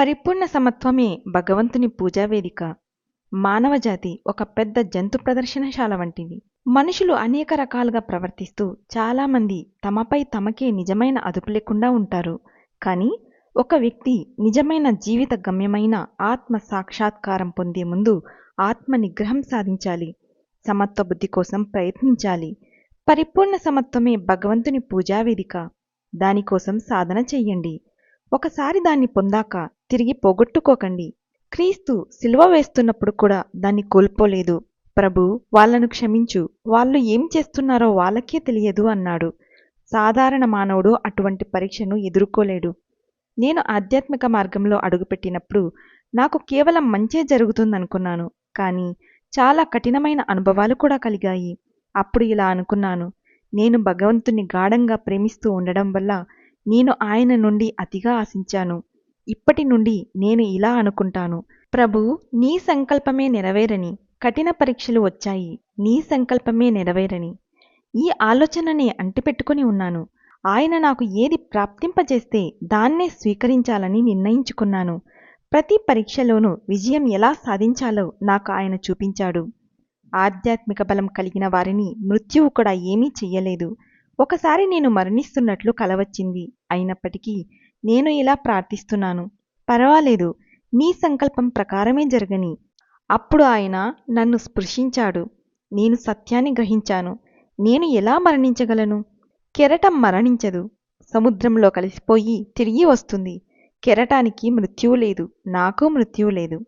పరిపూర్ణ సమత్వమే భగవంతుని పూజావేదిక మానవజాతి ఒక పెద్ద జంతు ప్రదర్శనశాల వంటిది. మనుషులు అనేక రకాలుగా ప్రవర్తిస్తూ చాలామంది తమపై తమకే నిజమైన అదుపు లేకుండా ఉంటారు. కానీ ఒక వ్యక్తి నిజమైన జీవిత గమ్యమైన ఆత్మ సాక్షాత్కారం పొందే ముందు ఆత్మ నిగ్రహం సాధించాలి. సమత్వ బుద్ధి కోసం ప్రయత్నించాలి. పరిపూర్ణ సమత్వమే భగవంతుని పూజావేదిక దానికోసం సాధన చెయ్యండి ఒకసారి దాన్ని పొందాక తిరిగి పోగొట్టుకోకండి. క్రీస్తు సిలువ వేస్తున్నప్పుడు కూడా దాన్ని కోల్పోలేదు. ప్రభు వాళ్ళను క్షమించు. వాళ్ళు ఏం చేస్తున్నారో వాళ్ళకే తెలియదు అన్నాడు. సాధారణ మానవుడు అటువంటి పరీక్షను ఎదుర్కోలేడు. నేను ఆధ్యాత్మిక మార్గంలో అడుగుపెట్టినప్పుడు నాకు కేవలం మంచే జరుగుతుందనుకున్నాను. కానీ చాలా కఠినమైన అనుభవాలు కూడా కలిగాయి. అప్పుడు ఇలా అనుకున్నాను. నేను భగవంతుని గాఢంగా ప్రేమిస్తూ ఉండడం వల్ల నేను ఆయన నుండి అతిగా ఆశించాను. ఇప్పటి నుండి నేను ఇలా అనుకుంటాను. ప్రభు నీ సంకల్పమే నెరవేరని కఠిన పరీక్షలు వచ్చాయి. నీ సంకల్పమే నెరవేరని. ఈ ఆలోచనని అంటిపెట్టుకుని ఉన్నాను. ఆయన నాకు ఏది ప్రాప్తింపజేస్తే దాన్నే స్వీకరించాలని నిర్ణయించుకున్నాను. ప్రతి పరీక్షలోనూ విజయం ఎలా సాధించాలో నాకు ఆయన చూపించాడు. ఆధ్యాత్మిక బలం కలిగిన వారిని మృత్యువు కూడా ఏమీ చెయ్యలేదు. ఒకసారి నేను మరణిస్తున్నట్లు కలవచ్చింది. అయినప్పటికీ నేను ఇలా ప్రార్థిస్తున్నాను. పర్వాలేదు నీ సంకల్పం ప్రకారమే జరగని. అప్పుడు ఆయన నన్ను స్పృశించాడు. నేను సత్యాన్ని గ్రహించాను. నేను ఎలా మరణించగలను? కెరటం మరణించదు. సముద్రంలో కలిసిపోయి తిరిగి వస్తుంది. కెరటానికి మృత్యువు లేదు. నాకు మృత్యువు లేదు.